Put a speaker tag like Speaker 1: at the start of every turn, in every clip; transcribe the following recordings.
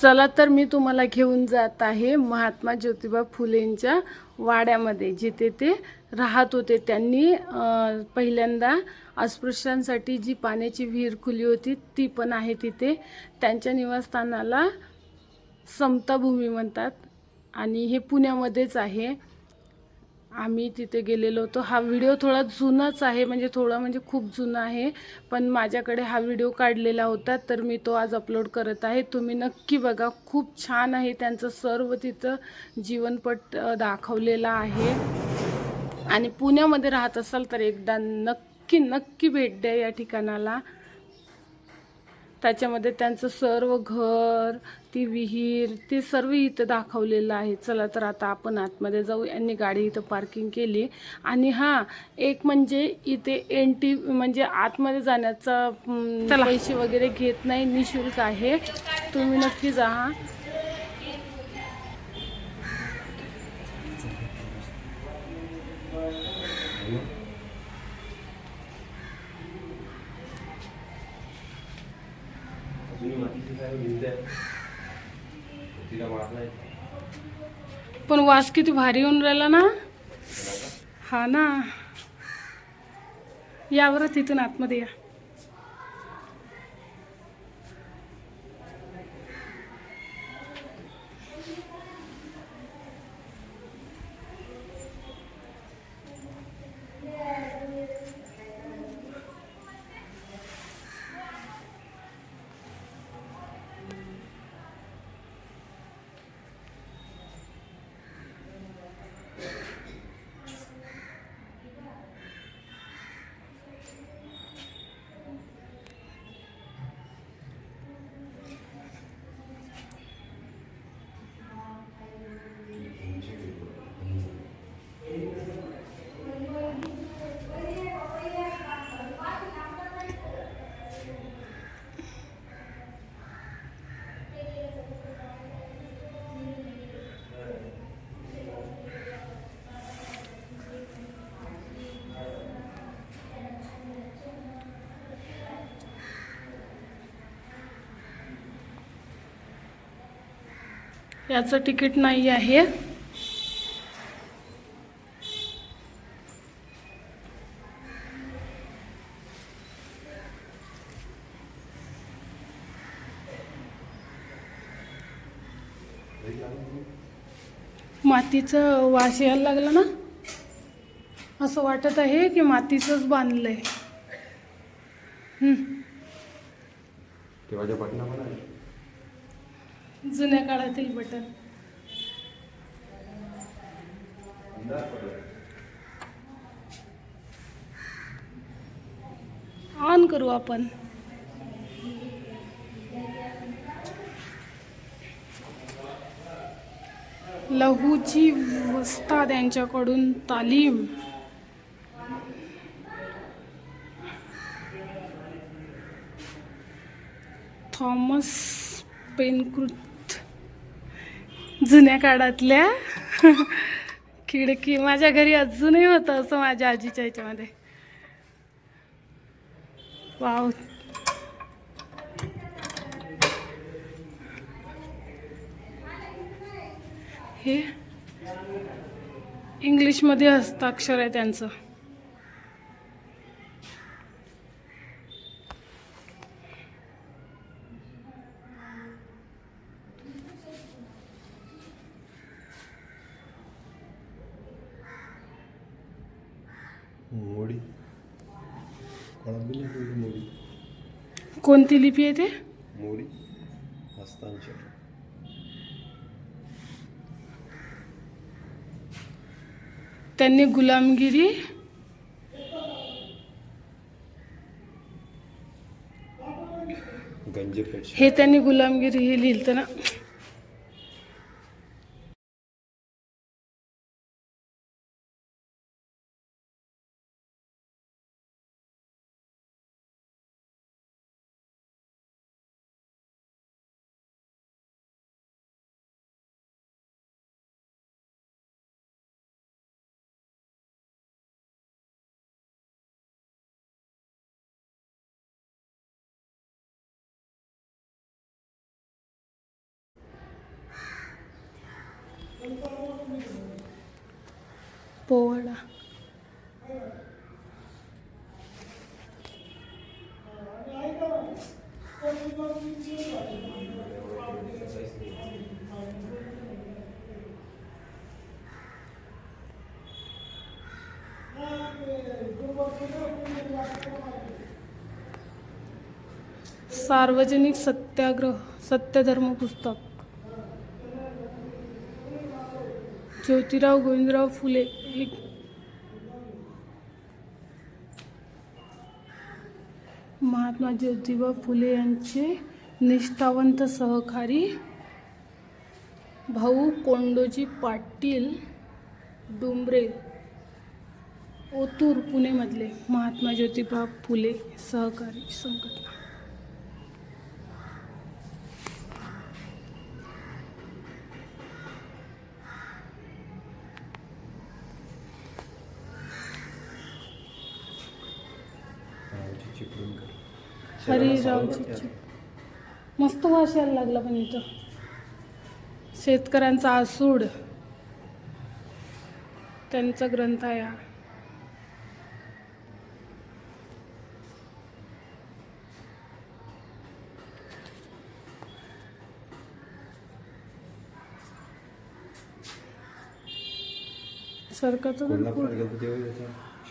Speaker 1: चला तर मी तुम्हाला घेऊन जात आहे महात्मा ज्योतिबा फुलेंच्या वाड्यामध्ये जिथे ते राहत होते. त्यांनी पहिल्यांदा अस्पृश्यांसाठी जी पाण्याची विहीर खुली होती ती पण आहे तिथे. त्यांच्या निवासस्थानाला समताभूमी म्हणतात आणि हे पुण्यामध्येच आहे. आम्ही तिथे गेलेलो होतो. हा व्हिडिओ थोडा जुनाच आहे म्हणजे थोडा म्हणजे खूप जुना आहे. पण माझ्याकडे हा व्हिडिओ काढलेला होता तर मी तो आज अपलोड करत आहे. तुम्ही नक्की बघा खूप छान आहे त्यांचं सर्व तिथं जीवनपट दाखवलेला आहे. आणि पुण्यामध्ये राहत असाल तर एकदा नक्की नक्की भेट द्या या ठिकाणाला. त्याच्यामध्ये त्यांचं सर्व घर ती विहीर ते सर्व इथं दाखवलेलं आहे. चला तर आता आपण आतमध्ये जाऊ. यांनी गाडी इथं पार्किंग केली. आणि हां एक म्हणजे इथे एंट्री म्हणजे आतमध्ये जाण्याचा पैसे वगैरे घेत नाही निशुल्क आहे. तुम्ही नक्की जा.
Speaker 2: काय भिंत आहे तिला मारलाय
Speaker 1: पण वास किती भारी होऊन राहिला ना. हा ना. यावरच इथून तिथून आतमध्ये या. याचं तिकीट नाही आहे. मातीचं वास यायला लागला ना? असं वाटत आहे की मातीचंच बांधलंय. हं.
Speaker 2: तेव्हाच्या पण आहे
Speaker 1: जुन्या काळातील बटन. ऑन करू आपण. लहूची वस्ता त्यांच्याकडून तालीम. थॉमस पेनकृत जुन्या काळातल्या. खिडकी माझ्या घरी अजूनही होतं असं माझ्या आजीच्या ह्याच्यामध्ये. वाव. हे इंग्लिशमध्ये हस्ताक्षर आहे त्यांचं
Speaker 2: मोडी कोणात
Speaker 1: लिपी आहे ते?
Speaker 2: मोडी हस्तांचर
Speaker 1: त्यांनी गुलामगिरी हे त्यांनी गुलामगिरी हे लिहिलं ना. पोवाडा सार्वजनिक सत्याग्रह सत्यधर्म पुस्तक ज्योतिराव गोविंदराव फुले हे महात्मा ज्योतिबा फुले यांचे निष्ठावंत सहकारी भाऊ कोंडोजी पाटील डुंबरे ओतूर पुणेमधले महात्मा ज्योतिबा फुले सहकारी संघटना.
Speaker 2: चिपळूणकर
Speaker 1: हरिरावजी मस्त वाचायला लागला पण इथं. शेतकऱ्यांचा आसूड. त्यांचा ग्रंथ आहे हा.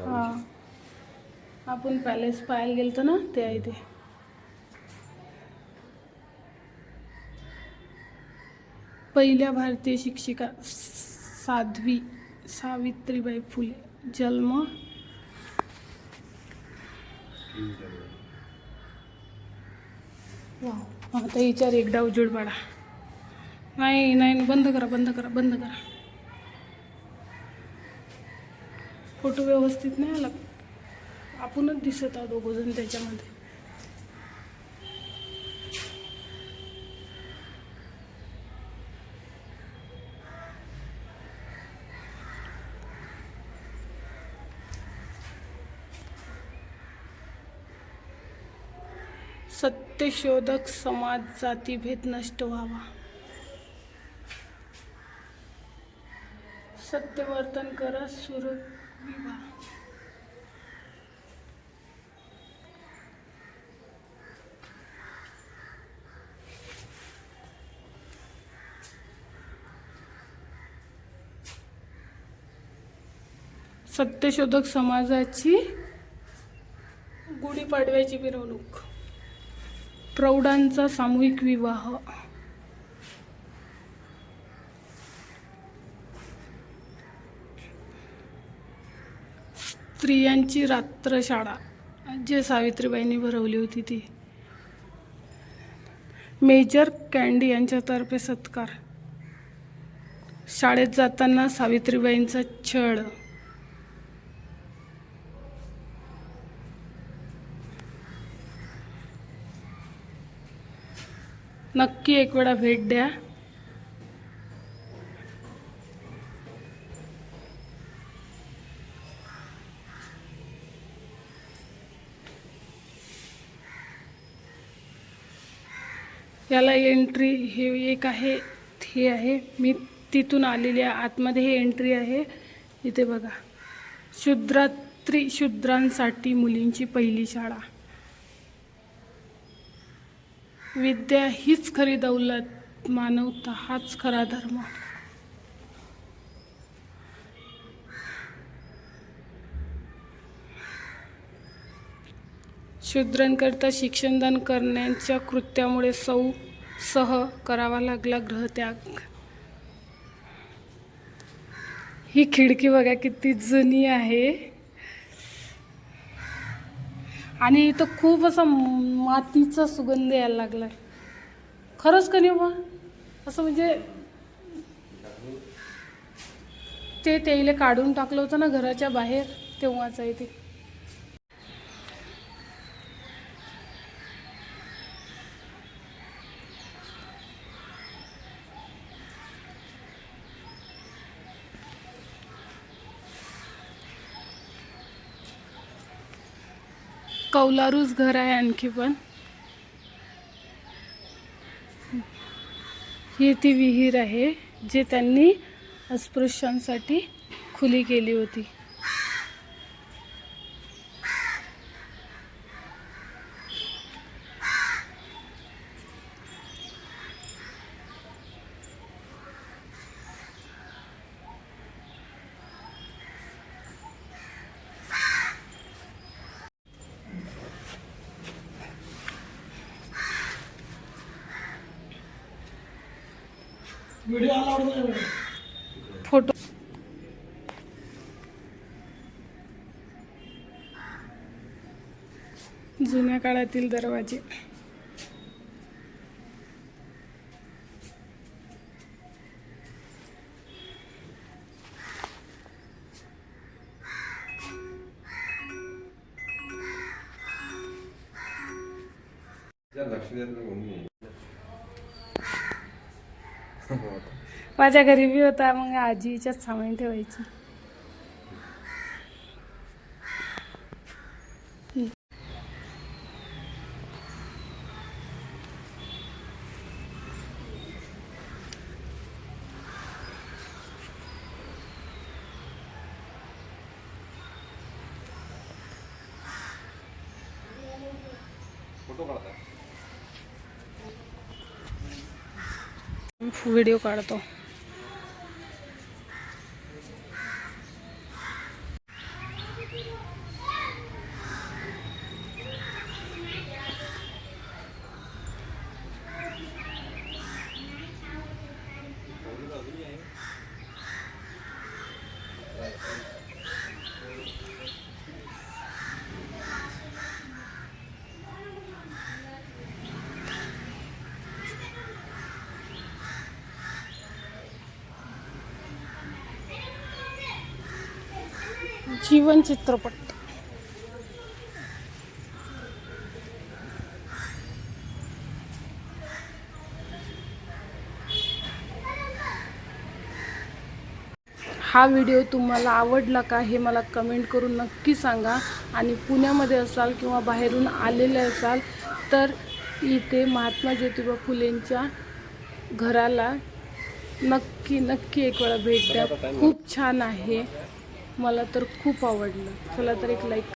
Speaker 1: हा. आपण पॅलेस पाहायला गेलतो ना ते आहे ते. पहिल्या भारतीय शिक्षिका साध्वी सावित्रीबाई फुले. जन्म वाव. आता विचार एकदा उजेड पाडा. नाही नाही बंद करा बंद करा बंद करा. फोटो व्यवस्थित नाही आला. आपणच दिसत आहोत दोघंजण त्याच्यामध्ये. सत्यशोधक समाज जातीभेद नष्ट व्हावा. सत्यवर्तन करा सुरविवा. सत्यशोधक समाजाची गुढीपाडव्याची मिरवणूक. प्रौढांचा सामूहिक विवाह. स्त्रियांची रात्रशाळा. जे सावित्रीबाईंनी भरवली होती ती. मेजर कँडी यांच्यातर्फे सत्कार. शाळेत जाताना सावित्रीबाईंचा छळ. नक्की एक वेळा भेट द्या. याला एंट्री हे एक आहे हे आहे. मी तिथून आलेली आहे आतमध्ये हे एंट्री आहे. इथे बघा. शुद्रात्री शूद्रांसाठी मुलींची पहिली शाळा. विद्या हीच खरी दौलत मानवता हाच खरा धर्म. शूद्रांकरता शिक्षणदान करण्याच्या कृत्यामुळे सौ सह करावा लागला ग्रहत्याग. ही खिडकी बघा किती जुनी आहे. आणि इथं खूप असा मातीचा सुगंध यायला लागलाय. खरंच का नाही बा? असं म्हणजे ते तेले काढून टाकलं होतं ना घराच्या बाहेर तेव्हाच आहे ते. कौलारूच घर आहे आणखी पण. ही ती विहीर आहे जे त्यांनी अस्पृश्यांसाठी खुली केली होती. फोटो जुन्या काळातील दरवाजे. माझ्या घरी बी होता मग आजीच्याच सामान ठेवायची. व्हिडिओ काढतो. जीवन चित्रपट. हा व्हिडिओ तुम्हाला आवडला का हे मला कमेंट करून नक्की सांगा. आणि पुण्यामध्ये असाल किंवा बाहेरून आलेले असाल तर इथे महात्मा ज्योतिबा फुलेंच्या घराला नक्की नक्की एक वेळा भेट द्या. खूप छान आहे. मला तर खूप आवडलं. चला तर एक लाईक